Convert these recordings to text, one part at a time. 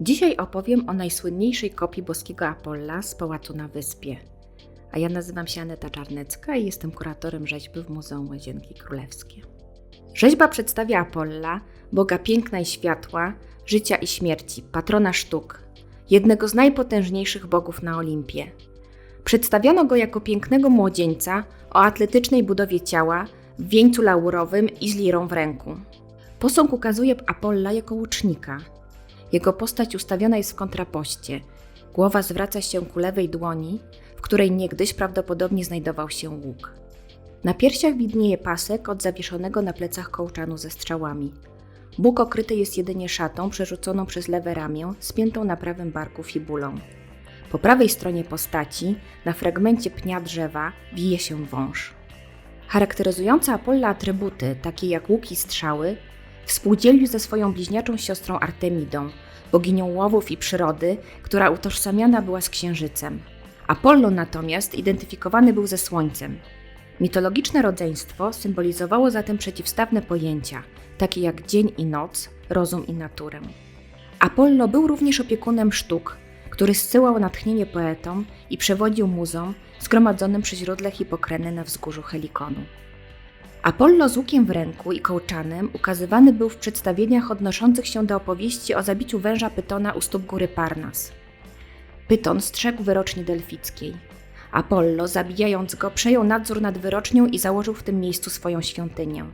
Dzisiaj opowiem o najsłynniejszej kopii boskiego Apolla z pałacu na wyspie. A ja nazywam się Aneta Czarnecka i jestem kuratorem rzeźby w Muzeum Łazienki Królewskie. Rzeźba przedstawia Apolla, boga piękna i światła, życia i śmierci, patrona sztuk, jednego z najpotężniejszych bogów na Olimpie. Przedstawiano go jako pięknego młodzieńca o atletycznej budowie ciała, w wieńcu laurowym i z lirą w ręku. Posąg ukazuje Apolla jako łucznika. Jego postać ustawiona jest w kontrapoście. Głowa zwraca się ku lewej dłoni, w której niegdyś prawdopodobnie znajdował się łuk. Na piersiach widnieje pasek od zawieszonego na plecach kołczanu ze strzałami. Bóg okryty jest jedynie szatą przerzuconą przez lewe ramię, spiętą na prawym barku fibulą. Po prawej stronie postaci, na fragmencie pnia drzewa, wije się wąż. Charakteryzujące Apolla atrybuty, takie jak łuk i strzały, współdzielił ze swoją bliźniaczą siostrą Artemidą, boginią łowów i przyrody, która utożsamiana była z księżycem. Apollo natomiast identyfikowany był ze słońcem. Mitologiczne rodzeństwo symbolizowało zatem przeciwstawne pojęcia, takie jak dzień i noc, rozum i naturę. Apollo był również opiekunem sztuk, który zsyłał natchnienie poetom i przewodził muzom zgromadzonym przy źródle Hipokreny na wzgórzu Helikonu. Apollo z łukiem w ręku i kołczanem ukazywany był w przedstawieniach odnoszących się do opowieści o zabiciu węża Pytona u stóp góry Parnas. Pyton strzegł wyroczni delfickiej. Apollo, zabijając go, przejął nadzór nad wyrocznią i założył w tym miejscu swoją świątynię.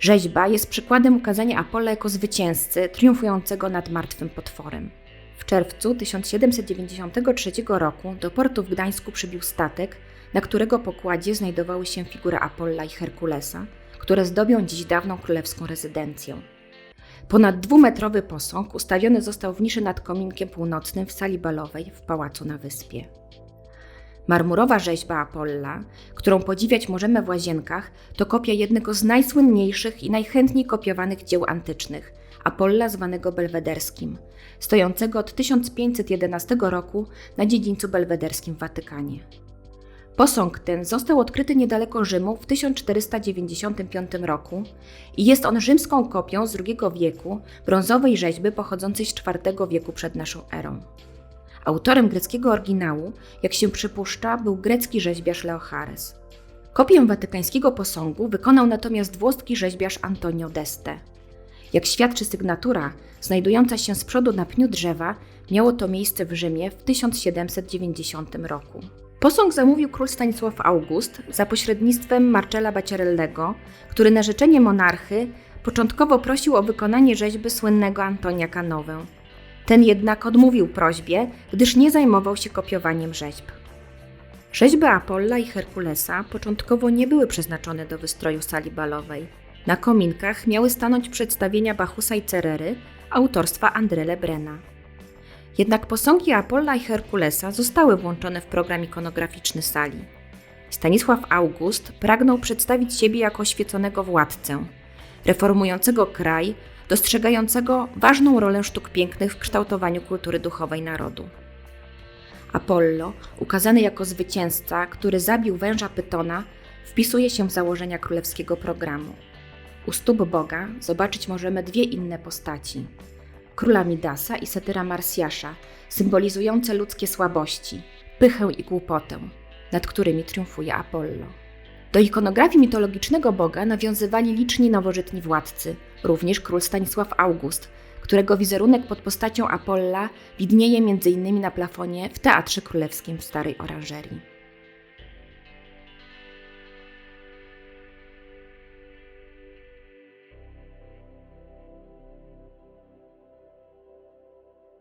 Rzeźba jest przykładem ukazania Apolla jako zwycięzcy triumfującego nad martwym potworem. W czerwcu 1793 roku do portu w Gdańsku przybił statek, na którego pokładzie znajdowały się figury Apolla i Herkulesa, które zdobią dziś dawną królewską rezydencję. Ponad dwumetrowy posąg ustawiony został w niszy nad kominkiem północnym w sali balowej w pałacu na wyspie. Marmurowa rzeźba Apolla, którą podziwiać możemy w łazienkach, to kopia jednego z najsłynniejszych i najchętniej kopiowanych dzieł antycznych Apolla zwanego belwederskim, stojącego od 1511 roku na dziedzińcu belwederskim w Watykanie. Posąg ten został odkryty niedaleko Rzymu w 1495 roku i jest on rzymską kopią z II wieku brązowej rzeźby pochodzącej z IV wieku przed naszą erą. Autorem greckiego oryginału, jak się przypuszcza, był grecki rzeźbiarz Leochares. Kopię watykańskiego posągu wykonał natomiast włoski rzeźbiarz Antonio d'Este. Jak świadczy sygnatura, znajdująca się z przodu na pniu drzewa, miało to miejsce w Rzymie w 1790 roku. Posąg zamówił król Stanisław August za pośrednictwem Marcella Baciarellego, który na życzenie monarchy początkowo prosił o wykonanie rzeźby słynnego Antonia Kanowę. Ten jednak odmówił prośbie, gdyż nie zajmował się kopiowaniem rzeźb. Rzeźby Apolla i Herkulesa początkowo nie były przeznaczone do wystroju sali balowej. Na kominkach miały stanąć przedstawienia Bachusa i Cerery autorstwa André Lebrena. Jednak posągi Apolla i Herkulesa zostały włączone w program ikonograficzny sali. Stanisław August pragnął przedstawić siebie jako oświeconego władcę, reformującego kraj, dostrzegającego ważną rolę sztuk pięknych w kształtowaniu kultury duchowej narodu. Apollo, ukazany jako zwycięzca, który zabił węża Pytona, wpisuje się w założenia królewskiego programu. U stóp Boga zobaczyć możemy dwie inne postaci – króla Midasa i satyra Marsjasza, symbolizujące ludzkie słabości, pychę i głupotę, nad którymi triumfuje Apollo. Do ikonografii mitologicznego boga nawiązywali liczni nowożytni władcy, również król Stanisław August, którego wizerunek pod postacią Apolla widnieje m.in. na plafonie w Teatrze Królewskim w Starej Oranżerii.